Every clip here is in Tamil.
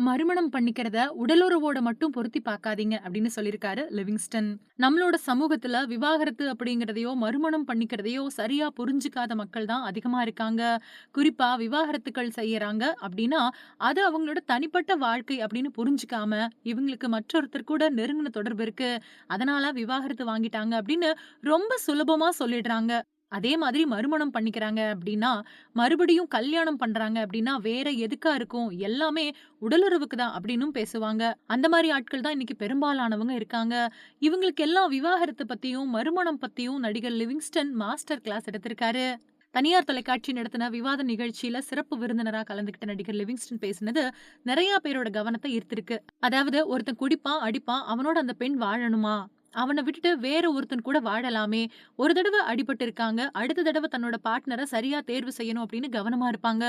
மறுமணம் பண்ணிக்கிறத உடலுறவோட மட்டும் பொருத்தி பார்க்காதீங்க அப்படின்னு சொல்லியிருக்காரு லிவிங்ஸ்டன். நம்மளோட சமூகத்துல விவாகரத்து அப்படிங்கிறதையோ, மறுமணம் பண்ணிக்கிறதையோ சரியா புரிஞ்சுக்காத மக்கள் தான் அதிகமா இருக்காங்க. குறிப்பா விவாகரத்துக்கள் செய்யறாங்க அப்படின்னா, அது அவங்களோட தனிப்பட்ட வாழ்க்கை அப்படின்னு புரிஞ்சுக்காம, இவங்களுக்கு மற்றொருத்தர் கூட நெருங்குன தொடர்பு இருக்கு. அதனால விவாகரத்து வாங்கிட்டாங்க அப்படின்னு ரொம்ப சுலபமா சொல்லிடுறாங்க. அதே மாதிரி மறுமணம் பண்ணிக்கிறாங்க அப்படின்னா, மறுபடியும் கல்யாணம் பண்றாங்க அப்படின்னா, வேற எதுக்கா இருக்கும்? எல்லாமே உடலுறவுக்கு தான் அப்படின்னும் பேசுவாங்க. அந்த மாதிரி ஆட்கள் தான் இன்னைக்கு பெரும்பாலானவங்க இருக்காங்க. இவங்களுக்கு எல்லாம் விவாகரத்து பத்தியும், மறுமணம் பத்தியும் நடிகர் லிவிங்ஸ்டன் மாஸ்டர் கிளாஸ் எடுத்திருக்காரு. தனியார் தொலைக்காட்சி நடத்தின விவாத நிகழ்ச்சியில சிறப்பு விருந்தினராக கலந்துகிட்ட நடிகர் லிவிங்ஸ்டன் பேசினது நிறைய பேரோட கவனத்தை ஈர்த்திருக்கு. அதாவது ஒருத்தன் குடிப்பான், அடிப்பான். அவனோட அந்த பெண் வாழணுமா? அவன விட்டுட்டு வேற ஒருத்தன் கூட வாழலாமே! ஒரு தடவ அடிபட்டு இருக்காங்க. அடுத்த தடவ தன்னோட பார்ட்னரை சரியா தேர்வு செய்யணும் அப்படின்னு கவனமா இருப்பாங்க.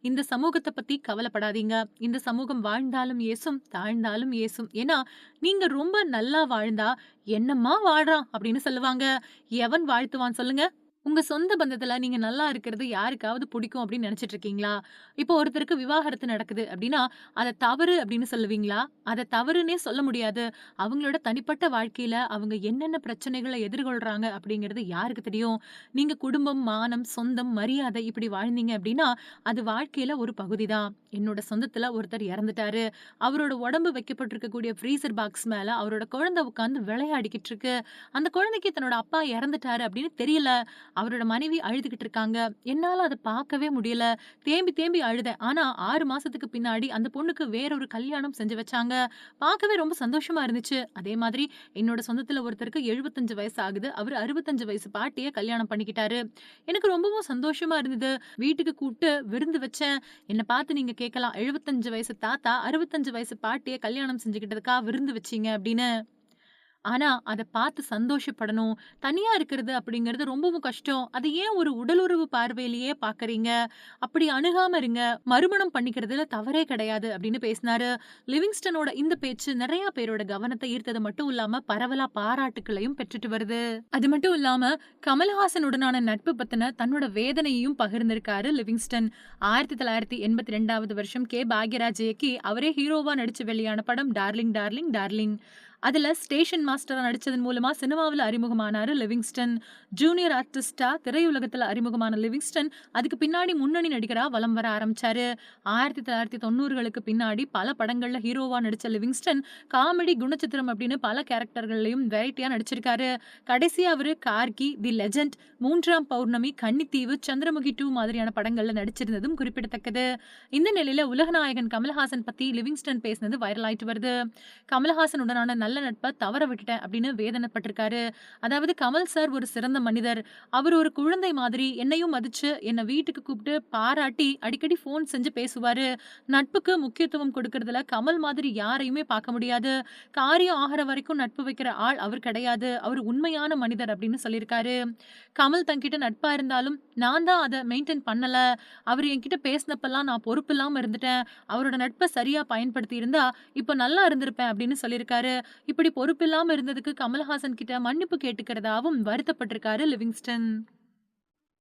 இந்த சமூகத்த பத்தி கவலைப்படாதீங்க. இந்த சமூகம் வாழ்ந்தாலும் ஏசும், தாழ்ந்தாலும் ஏசும். ஏன்னா, நீங்க ரொம்ப நல்லா வாழ்ந்தா, "என்னம்மா வாழ்றான்" அப்படின்னு சொல்லுவாங்க. எவன் வாழ்த்துவான் சொல்லுங்க? உங்க சொந்த பந்தத்துல நீங்க நல்லா இருக்கிறது யாருக்காவது பிடிக்கும் அப்படின்னு நினைச்சிட்டு இருக்கீங்களா? இப்போ ஒருத்தருக்கு விவாகரத்து நடக்குது அப்படின்னா, அத தவறு அப்படின்னு சொல்லுவீங்களா? அத தவறுன்னே சொல்ல முடியாது. அவங்களோட தனிப்பட்ட வாழ்க்கையில அவங்க என்னென்ன பிரச்சனைகளை எதிர்கொள்றாங்க அப்படிங்கிறது யாருக்கு தெரியும்? நீங்க குடும்பம், மானம், சொந்தம், மரியாதை இப்படி வாழ்ந்தீங்க அப்படின்னா, அது வாழ்க்கையில ஒரு பகுதி தான். என்னோட சொந்தத்துல ஒருத்தர் இறந்துட்டாரு. அவரோட உடம்பு வைக்கப்பட்டிருக்கக்கூடிய ஃப்ரீசர் பாக்ஸ் மேல அவரோட குழந்தை உட்காந்து விளையாடிக்கிட்டு இருக்கு. அந்த குழந்தைக்கு தன்னோட அப்பா இறந்துட்டாரு அப்படின்னு தெரியல. அவரோட மனைவி அழுதுகிட்டு இருக்காங்க. என்னால் அதை பார்க்கவே முடியல. தேம்பி தேம்பி அழுதேன். ஆனால் ஆறு மாசத்துக்கு பின்னாடி அந்த பொண்ணுக்கு வேற ஒரு கல்யாணம் செஞ்சு வச்சாங்க. பார்க்கவே ரொம்ப சந்தோஷமா இருந்துச்சு. அதே மாதிரி என்னோட சொந்தத்தில் ஒருத்தருக்கு 75 வயசு ஆகுது. அவர் அறுபத்தஞ்சு வயசு பாட்டியை கல்யாணம் பண்ணிக்கிட்டாரு. எனக்கு ரொம்பவும் சந்தோஷமா இருந்தது. வீட்டுக்கு கூப்பிட்டு விருந்து வச்சேன். என்னை பார்த்து நீங்க கேட்கலாம், 75 வயசு தாத்தா, 65 வயசு பாட்டியை கல்யாணம் செஞ்சுக்கிட்டதுக்கா விருந்து வச்சீங்க அப்படின்னு. ஆனால் அதை பார்த்து சந்தோஷப்படணும். தனியாக இருக்கிறது அப்படிங்கிறது ரொம்பவும் கஷ்டம். அது ஏன் ஒரு உடலுறவு பார்வையிலேயே பார்க்கறீங்க? அப்படி அணுகாமல் இருங்க. மறுமணம் பண்ணிக்கிறதுல தவறே கிடையாது அப்படின்னு பேசினாரு. லிவிங்ஸ்டனோட இந்த பேச்சு நிறைய பேரோட கவனத்தை ஈர்த்தது மட்டும் இல்லாமல் பரவலா பாராட்டுக்களையும் பெற்றுட்டு வருது. அது மட்டும் இல்லாமல் கமல்ஹாசனுடனான நட்பு பற்றின தன்னோட வேதனையையும் பகிர்ந்திருக்காரு லிவிங்ஸ்டன். 1982வது வருஷம் கே. பாக்யராஜ் இயக்கி, அவரே ஹீரோவாக நடித்து வெளியான படம் டார்லிங் டார்லிங் டார்லிங். அதில் ஸ்டேஷன் மாஸ்டராக நடித்ததன் மூலமாக சினிமாவில் அறிமுகமானாரு லிவிங்ஸ்டன். ஜூனியர் ஆர்டிஸ்ட்டா திரையுலகத்தில் அறிமுகமான லிவிங்ஸ்டன், அதுக்கு பின்னாடி முன்னணி நடிகராக வலம் வர ஆரம்பிச்சாரு. 1990களுக்கு பின்னாடி பல படங்களில் ஹீரோவாக நடித்த லிவிங்ஸ்டன், காமெடி, குணச்சித்திரம் அப்படின்னு பல கேரக்டர்கள்லையும் வெரைட்டியாக நடிச்சிருக்காரு. கடைசியாக அவர் கார்கி, தி லெஜண்ட், மூன்றாம் பௌர்ணமி, கன்னித்தீவு, சந்திரமுகி டூ மாதிரியான படங்களில் நடிச்சிருந்ததும் குறிப்பிடத்தக்கது. இந்த நிலையில் உலகநாயகன் கமல்ஹாசன் பற்றி லிவிங்ஸ்டன் பேசினது வைரல் ஆயிட்டு வருது. கமல்ஹாசனுடனான நல்ல நட்பை தவற விட்டுட்டேன் அப்படின்னு வேதனைப்பட்டிருக்காரு. அதாவது கமல் சார் ஒரு சிறந்த மனிதர். அவர் ஒரு குழந்தை மாதிரி என்னையும் மதிச்சு, என்னை வீட்டுக்கு கூப்பிட்டு பாராட்டி அடிக்கடி ஃபோன் செஞ்சு பேசுவாரு. நட்புக்கு முக்கியத்துவம் கொடுக்கறதுல கமல் மாதிரி யாரையுமே பார்க்க முடியாது. காரியம் ஆகிற வரைக்கும் நட்பு வைக்கிற ஆள் அவர் கிடையாது. அவர் உண்மையான மனிதர் அப்படின்னு சொல்லியிருக்காரு. கமல் தன்கிட்ட நட்பா இருந்தாலும், நான் தான் அதை மெயின்டெயின் பண்ணல. அவர் என்கிட்ட பேசினப்பெல்லாம் நான் பொறுப்பில்லாம இருந்துட்டேன். அவரோட நட்பை சரியா பயன்படுத்தி இருந்தா, இப்போ நல்லா இருந்திருப்பேன் அப்படின்னு சொல்லியிருக்காரு. இப்படி பொறுப்பில்லாம இருந்ததுக்கு கமல்ஹாசன் கிட்ட மன்னிப்பு கேட்டுக்கிறதாவும் வருத்தப்பட்டிருக்காரு லிவிங்ஸ்டன்.